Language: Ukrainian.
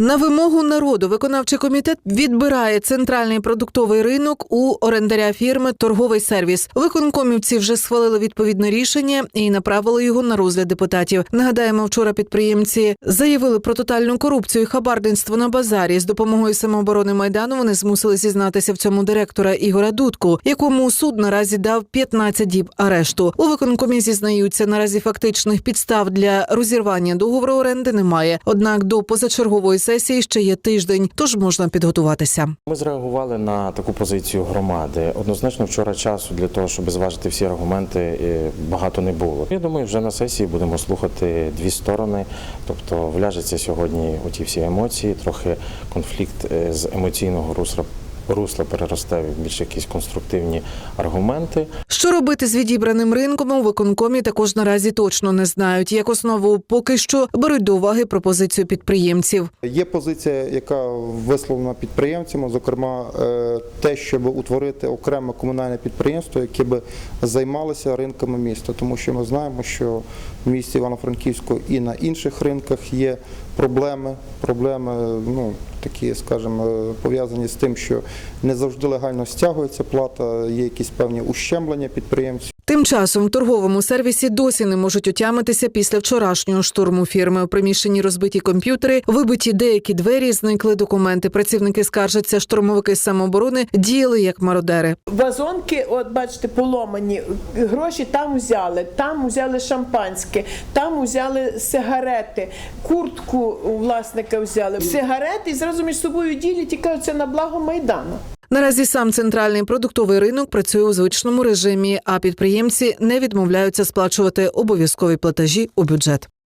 На вимогу народу виконавчий комітет відбирає центральний продуктовий ринок у орендаря фірми Торговий сервіс. Виконкомівці вже схвалили відповідне рішення і направили його на розгляд депутатів. Нагадаємо, вчора підприємці заявили про тотальну корупцію і хабарництво на базарі. З допомогою самооборони майдану вони змусили зізнатися в цьому директора Ігора Дудку, якому суд наразі дав 15 діб арешту. У виконкомі зізнаються наразі фактичних підстав для розірвання договору оренди немає. Однак до позачергової сесії ще є тиждень, тож можна підготуватися. Ми зреагували на таку позицію громади. Однозначно, вчора часу для того, щоб зважити всі аргументи, е, багато не було. Я думаю, вже на сесії будемо слухати дві сторони, тобто вляжеться сьогодні оті всі емоції, трохи конфлікт е, з емоційного русла. Русла переросте в більш якісь конструктивні аргументи. Що робити з відібраним ринком у виконкомі також наразі точно не знають. Як основу поки що беруть до уваги пропозицію підприємців. Є позиція, яка висловлена підприємцями, зокрема е, те, щоб утворити окреме комунальне підприємство, яке би займалося ринками міста, тому що ми знаємо, що в місті Івано-Франківську і на інших ринках є проблеми. Проблеми, ну такі, скажімо, пов'язані з тим, що не завжди легально стягується плата, є якісь певні ущемлення підприємців. Тим часом в торговому сервісі досі не можуть отямитися після вчорашнього штурму фірми. У приміщенні розбиті комп'ютери, вибиті деякі двері, зникли документи. Працівники скаржаться, штурмовики самооборони діяли як мародери. Вазонки, от бачите, поломані. Гроші там взяли, там взяли шампанське, там взяли сигарети, куртку у власника взяли, сигарети і зразу між собою ділять і кажуть, це на благо майдану. Наразі сам центральний продуктовий ринок працює у звичному режимі, а підприємці не відмовляються сплачувати обов'язкові платежі у бюджет.